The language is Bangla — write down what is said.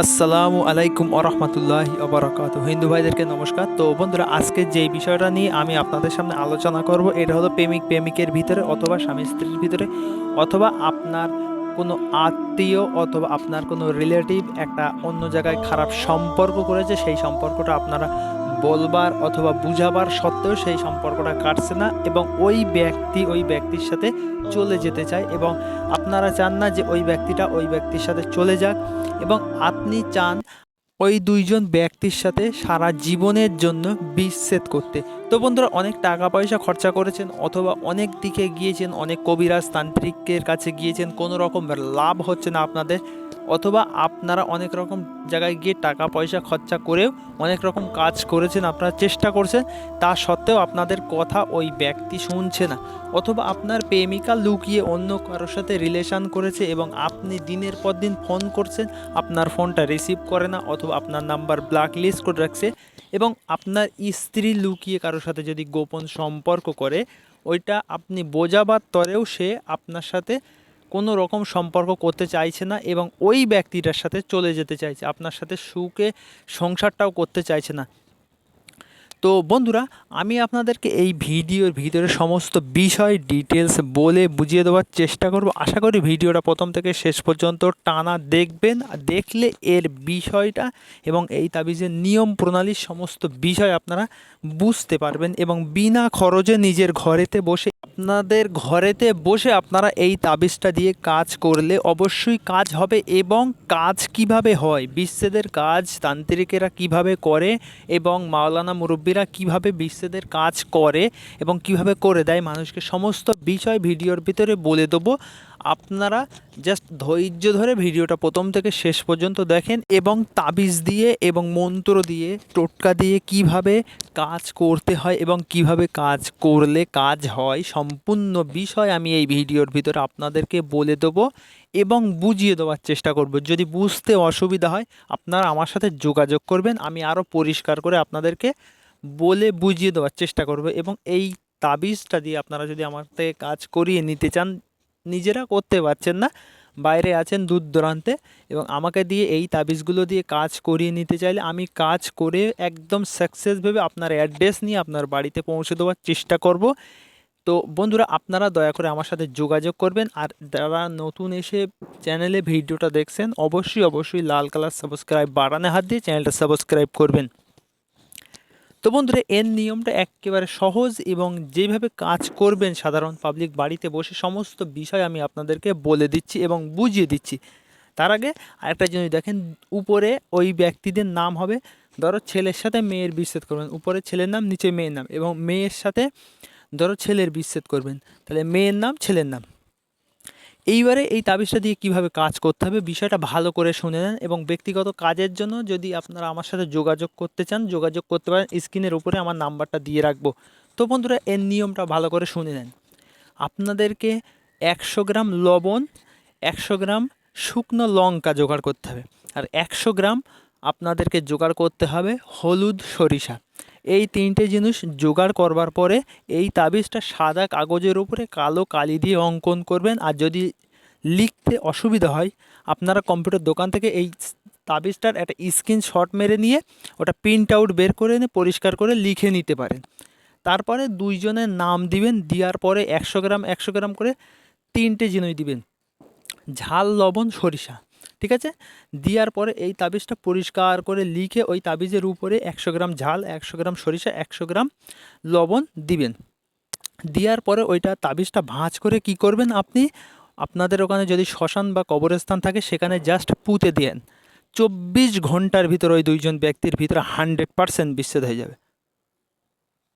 আসসালামু আলাইকুম আরহামতুল্লাহ আবরাকাত হিন্দু ভাইদেরকে নমস্কার। তো বন্ধুরা, আজকে যে বিষয়টা নিয়ে আমি আপনাদের সামনে আলোচনা করব, এটা হলো প্রেমিক প্রেমিকের ভিতরে অথবা স্বামী স্ত্রীর ভিতরে, অথবা আপনার কোনো আত্মীয় অথবা আপনার কোনো রিলেটিভ একটা অন্য জায়গায় খারাপ সম্পর্ক করেছে, সেই সম্পর্কটা আপনারা বলবার অথবা বুঝাবার সত্ত্বেও সেই সম্পর্কটা কাটছে না এবং ওই ব্যক্তি ওই ব্যক্তির সাথে চলে যেতে চায় এবং আপনারা চান না যে ওই ব্যক্তিটা ওই ব্যক্তির সাথে চলে যাক এবং আপনি চান ওই দুইজন ব্যক্তির সাথে সারা জীবনের জন্য বিচ্ছেদ করতে। তো বন্ধুরা, অনেক টাকা পয়সা খরচা করেছেন অথবা অনেক দিকে গিয়েছেন, অনেক কবিরাজ তান্ত্রিকের কাছে গিয়েছেন কোনো রকম লাভ হচ্ছে না আপনাদের। অথবা আপনারা অনেক রকম জায়গায় গিয়ে টাকা পয়সা খরচা করেও অনেক রকম কাজ করেছেন, আপনারা চেষ্টা করছেন, তা সত্ত্বেও আপনাদের কথা ওই ব্যক্তি শুনছে না। অথবা আপনার প্রেমিকা লুকিয়ে অন্য কারোর সাথে রিলেশন করেছে এবং আপনি দিনের পর দিন ফোন করছেন, আপনার ফোনটা রিসিভ করে না অথবা আপনার নাম্বার ব্ল্যাক লিস্ট করে রাখছে এবং আপনার স্ত্রী লুকিয়ে কারোর সাথে যদি গোপন সম্পর্ক করে, ওইটা আপনি বোঝাবার তরেও সে আপনার সাথে কোনো রকম সম্পর্ক করতে চাইছে না এবং ওই ব্যক্তিটার সাথে চলে যেতে চাইছে, আপনার সাথে সুখে সংসারটাও করতে চাইছে না। তো বন্ধুরা, আমি আপনাদেরকে এই ভিডিওর ভিতরে সমস্ত বিষয় ডিটেলস বলে বুঝিয়ে দেওয়ার চেষ্টা করব। আশা করি ভিডিওটা প্রথম থেকে শেষ পর্যন্ত টানা দেখবেন। দেখলে এর বিষয়টা এবং এই তাবিজের নিয়ম প্রণালীর সমস্ত বিষয় আপনারা বুঝতে পারবেন এবং বিনা খরচে নিজের ঘরেতে বসে আপনাদের ঘরেতে বসে আপনারা এই তাবিজটা দিয়ে কাজ করলে অবশ্যই কাজ হবে এবং কাজ কীভাবে হয় বিশ্বেদের কাজ তান্ত্রিকেরা কীভাবে করে এবং মাওলানা মুরব্বীরা কীভাবে বিশ্বেদের কাজ করে এবং কীভাবে করে দেয়, মানুষকে সমস্ত বিষয় ভিডিওর ভিতরে বলে দেবো। আপনারা জাস্ট ধৈর্য ধরে ভিডিওটা প্রথম থেকে শেষ পর্যন্ত দেখেন এবং তাবিজ দিয়ে এবং মন্ত্র দিয়ে, টোটকা দিয়ে কীভাবে কাজ করতে হয় এবং কীভাবে কাজ করলে কাজ হয়, সম্পূর্ণ বিষয় আমি এই ভিডিওর ভিতরে আপনাদেরকে বলে দেবো এবং বুঝিয়ে দেওয়ার চেষ্টা করব। যদি বুঝতে অসুবিধা হয়, আপনারা আমার সাথে যোগাযোগ করবেন, আমি আরও পরিষ্কার করে আপনাদেরকে বলে বুঝিয়ে দেওয়ার চেষ্টা করব এবং এই তাবিজটা দিয়ে আপনারা যদি আমার থেকে কাজ করিয়ে নিতে চান নিজেরা করতে পারছেন না। বাইরে আছেন দূর দূরান্তে এবং আমাকে দিয়ে এই তাবিজগুলো দিয়ে কাজ করিয়ে নিতে চাইলে আমি কাজ করে একদম সাকসেসভাবে আপনার অ্যাড্রেস নিয়ে আপনার বাড়িতে পৌঁছে দেওয়ার চেষ্টা করব। তো বন্ধুরা, আপনারা দয়া করে আমার সাথে যোগাযোগ করবেন আর যারা নতুন এসে চ্যানেলে ভিডিওটা দেখছেন, অবশ্যই অবশ্যই লাল কালার সাবস্ক্রাইব বাড়ানে হাত দিয়ে চ্যানেলটা সাবস্ক্রাইব করবেন। তো বন্ধুরা, এর নিয়মটা একেবারে সহজ এবং যেভাবে কাজ করবেন সাধারণ পাবলিক বাড়িতে বসে সমস্ত বিষয় আমি আপনাদেরকে বলে দিচ্ছি এবং বুঝিয়ে দিচ্ছি। তার আগে আরেকটা জিনিস দেখেন, উপরে ওই ব্যক্তিদের নাম হবে, ধরো ছেলের সাথে মেয়ের বিচ্ছেদ করবেন, উপরে ছেলের নাম, নিচে মেয়ের নাম এবং মেয়ের সাথে ধরো ছেলের বিচ্ছেদ করবেন। তাহলে মেয়ের নাম, ছেলের নাম। এইবারে এই তাবিজটা দিয়ে কীভাবে কাজ করতে হবে, বিষয়টা ভালো করে শুনে নেন এবং ব্যক্তিগত কাজের জন্য যদি আপনারা আমার সাথে যোগাযোগ করতে চান, যোগাযোগ করতে পারেন, স্ক্রিনের উপরে আমার নাম্বারটা দিয়ে রাখব। তো বন্ধুরা, এর নিয়মটা ভালো করে শুনে নেন। আপনাদেরকে একশো গ্রাম লবণ, একশো গ্রাম শুকনো লঙ্কা জোগাড় করতে হবে। আর একশো গ্রাম আপনাদেরকে জোগাড় করতে হবে হলুদ সরিষা। এই তিনটে জিনিস জোগাড় করবার পরে এই তাবিজটা সাদা কাগজের উপরে কালো কালি দিয়ে অঙ্কন করবেন। আর যদি লিখতে অসুবিধা হয়, আপনারা কম্পিউটার দোকান থেকে এই তাবিজটার একটা স্ক্রিনশট মেরে নিয়ে ওটা প্রিন্ট আউট বের করে এনে পরিষ্কার করে লিখে নিতে পারেন। তারপরে দুইজনের নাম দিবেন, দেওয়ার পরে একশো গ্রাম একশো গ্রাম করে তিনটে জিনিস দিবেন। ঝাল, লবণ, সরিষা। ঠিক আছে? দেওয়ার পরে এই তাবিজটা পরিষ্কার করে লিখে ওই তাবিজের উপরে একশো গ্রাম ঝাল, একশো গ্রাম সরিষা, একশো গ্রাম লবণ দিবেন। দেওয়ার পরে ওইটা তাবিজটা ভাঁজ করে কি করবেন আপনি? আপনাদের ওখানে যদি শ্মশান বা কবরস্থান থাকে সেখানে জাস্ট পুঁতে দেন। চব্বিশ ঘণ্টার ভিতর ওই দুইজন ব্যক্তির ভিতরে হান্ড্রেড পারসেন্ট বিচ্ছেদ হয়ে যাবে।